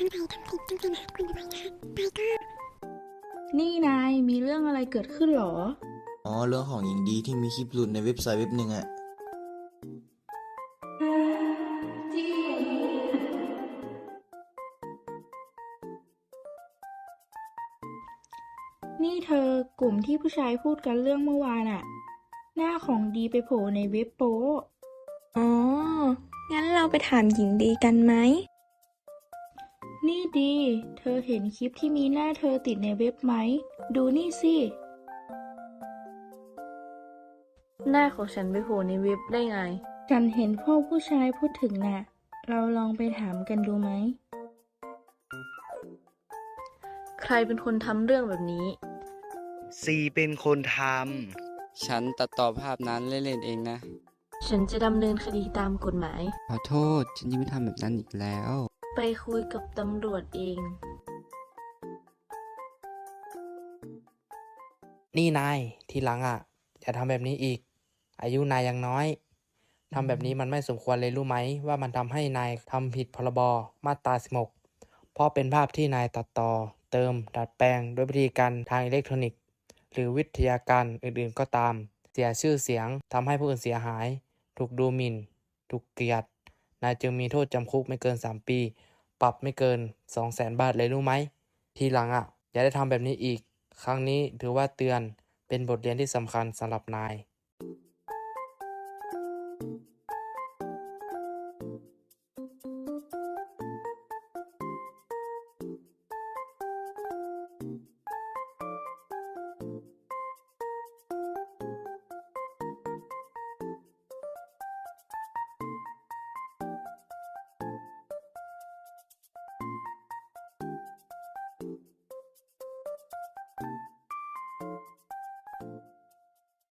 จะตั้งใจทำผิดตั้งใจหาคุณด้วยนะคะไปก็นี่นายมีเรื่องอะไรเกิดขึ้นหรอ อ๋อ เรื่องของหญิงดีที่มีคลิปหลุดในเว็บไซต์เว็บหนึ่งอะนี่เธอกลุ่มที่ผู้ชายพูดกันเรื่องเมื่อวานอะหน้าของดีไปโผล่ในเว็บโป๊ะอ๋อ งั้นเราไปถามหญิงดีกันไหม นี่ดี เธอเห็นคลิปที่มีหน้าเธอติดในเว็บไหม ดูนี่สิ หน้าของฉันไปโผล่ในเว็บได้ไง ฉันเห็นพวกผู้ชายพูดถึงน่ะ เราลองไปถามกันดูไหม ใครเป็นคนทำเรื่องแบบนี้ ซีเป็นคนทฉันตัดต่อภาพนั้นเล่นๆเองนะ ฉันจะดำเนินคดีตามกฎหมาย ขอโทษ ฉันยังไม่ทำแบบนั้นอีกแล้ว ไปคุยกับตำรวจเอง นี่นายทีหลังอะอย่าทำแบบนี้อีก อายุนายยังน้อยทำแบบนี้มันไม่สมควรเลยรู้ไหม ว่ามันทำให้นายทำผิดพรบมาตรา16เพราะเป็นภาพที่นายตัดต่อ เติม ดัดแปลงด้วยวิธีการทางอิเล็กทรอนิกส์ หรือวิทยาการอื่นๆก็ตาม เสียชื่อเสียงทำให้ผู้อื่นเสียหาย ถูกดูหมิ่น ถูกเกลียด นายจึงมีโทษจำคุกไม่เกิน 3 ปี ปรับไม่เกิน 2 0 0แสนบาทเลยรู้ไหม ทีหลังอะ่ะ อย่าได้ทำแบบนี้อีก ครั้งนี้ถือว่าเตือนเป็นบทเรียนที่สำคัญสำหรับนาย thank you